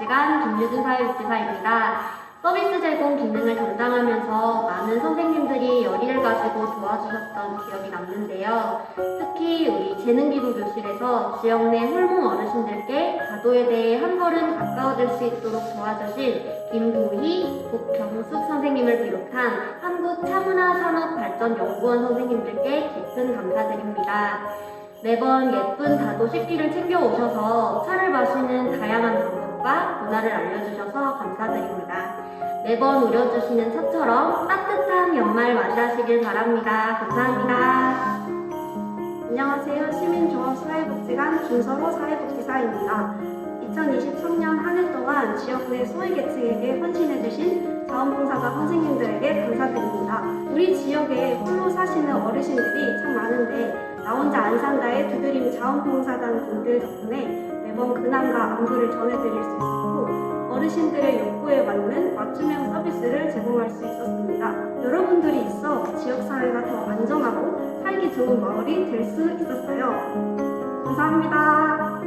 사회복지관 김유진 사회복지사입니다. 서비스 제공 기능을 담당하면서 많은 선생님들이 열의를 가지고 도와주셨던 기억이 남는데요. 특히 우리 재능기부 교실에서 지역 내 홀몸 어르신들께 가도에 대해 한 걸음 가까워질 수 있도록 도와주신 김도희, 국경숙 선생님을 비롯한 한국차문화산업발전연구원 선생님들께 깊은 감사드립니다. 매번 예쁜 다도 식기를 챙겨 오셔서 차를 마시는 다양한 방법 과 문화를 알려주셔서 감사드립니다. 매번 우려주시는 차처럼 따뜻한 연말 맞이하시길 바랍니다. 감사합니다. 안녕하세요. 시민종합사회복지관 김서로 사회복지사입니다. 2023년 한 해 동안 지역 내 소외계층에게 헌신해주신 자원봉사자 선생님들에게 감사드립니다. 우리 지역에 홀로 사시는 어르신들이 참 많은데 나 혼자 안 산다의 두드림 자원봉사단 분들 덕분에 매번 근황과 안부를 전해드릴 수 있었고 어르신들의 욕구에 맞는 맞춤형 서비스를 제공할 수 있었습니다. 여러분들이 있어 지역사회가 더 안전하고 살기 좋은 마을이 될 수 있었어요. 감사합니다.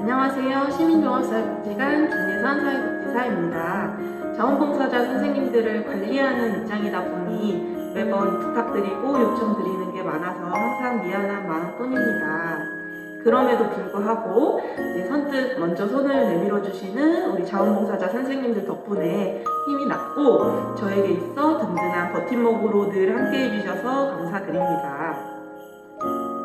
안녕하세요. 시민종합사회복지관 김예선 사회복지사입니다. 자원봉사자 선생님들을 관리하는 입장이다 보니 매번 부탁드리고 요청드리는 게 많아서 항상 미안한 마음뿐입니다. 그럼에도 불구하고 이제 선뜻 먼저 손을 내밀어 주시는 우리 자원봉사자 선생님들 덕분에 힘이 났고 저에게 있어 든든한 버팀목으로 늘 함께 해주셔서 감사드립니다.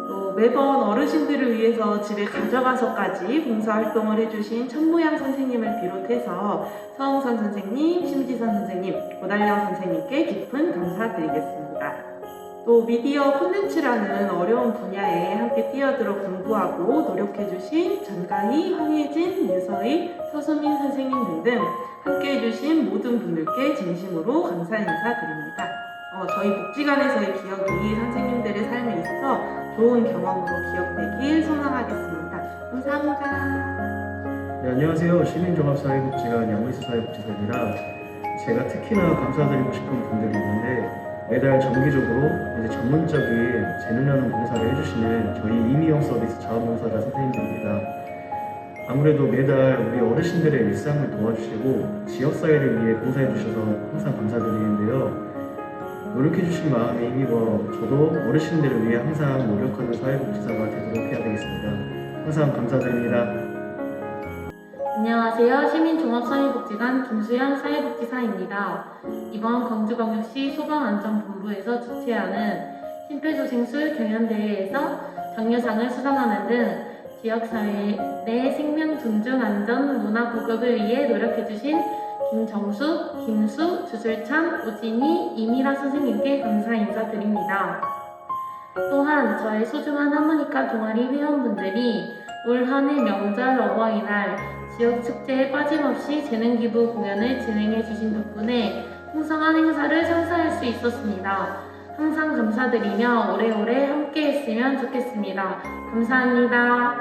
또 매번 어르신들을 위해서 집에 가져가서까지 봉사활동을 해주신 천무양 선생님을 비롯해서 서홍선 선생님, 심지선 선생님, 고달령 선생님께 깊은 감사드리겠습니다. 또 미디어 콘텐츠라는 어려운 분야에 함께 뛰어들어 공부하고 노력해주신 전가희, 황혜진, 유서희, 서수민 선생님들 등 함께해주신 모든 분들께 진심으로 감사 인사드립니다. 어, 저희 복지관에서의 기억이 선생님들의 삶에 있어 좋은 경험으로 기억되길 소망하겠습니다. 감사합니다. 네, 안녕하세요. 시민종합사회복지관 양미수 사회복지사입니다. 제가 특히나 감사드리고 싶은 분들이 있는데 매달 정기적으로 이제 전문적인 재능나눔 봉사를 해주시는 저희 이미영 서비스 자원봉사자 선생님들입니다. 아무래도 매달 우리 어르신들의 일상을 도와주시고 지역사회를 위해 봉사해 주셔서 항상 감사드리는데요. 노력해 주신 마음에 힘입어 저도 어르신들을 위해 항상 노력하는 사회복지사가 되도록 해야 되겠습니다. 항상 감사드립니다. 안녕하세요. 시민종합사회복지관 김수현 사회복지사입니다. 이번 광주광역시 소방안전본부에서 주최하는 심폐소생술 경연대회에서 장려상을 수상하는 등 지역사회 내 생명 존중 안전 문화 보급을 위해 노력해주신 김정숙, 김수, 주술찬, 우진이, 이미라 선생님께 감사 인사드립니다. 또한 저의 소중한 하모니카 동아리 회원분들이 올 한해 명절 어버이날 지역 축제에 빠짐없이 재능 기부 공연을 진행해 주신 덕분에 풍성한 행사를 성사할 수 있었습니다. 항상 감사드리며 오래오래 함께 했으면 좋겠습니다. 감사합니다.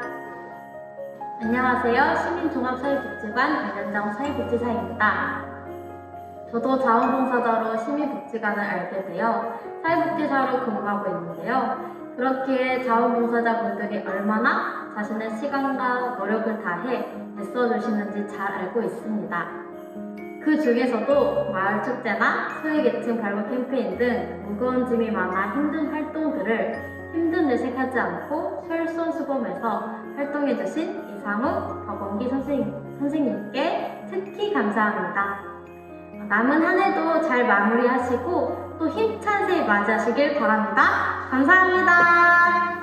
안녕하세요. 시민종합사회복지관 박연정 사회복지사입니다. 저도 자원봉사자로 시민복지관을 알게 되어 사회복지사로 근무하고 있는데요. 그렇게 자원봉사자분들이 얼마나 자신의 시간과 노력을 다해 애써주시는지 잘 알고 있습니다. 그 중에서도 마을 축제나 소외계층 발굴 캠페인 등 무거운 짐이 많아 힘든 활동들을 힘든 내색하지 않고 솔선수범해서 활동해주신 이상욱, 박원기 선생님, 선생님께 특히 감사합니다. 남은 한 해도 잘 마무리하시고 또 새해 맞이하시길 바랍니다. 감사합니다.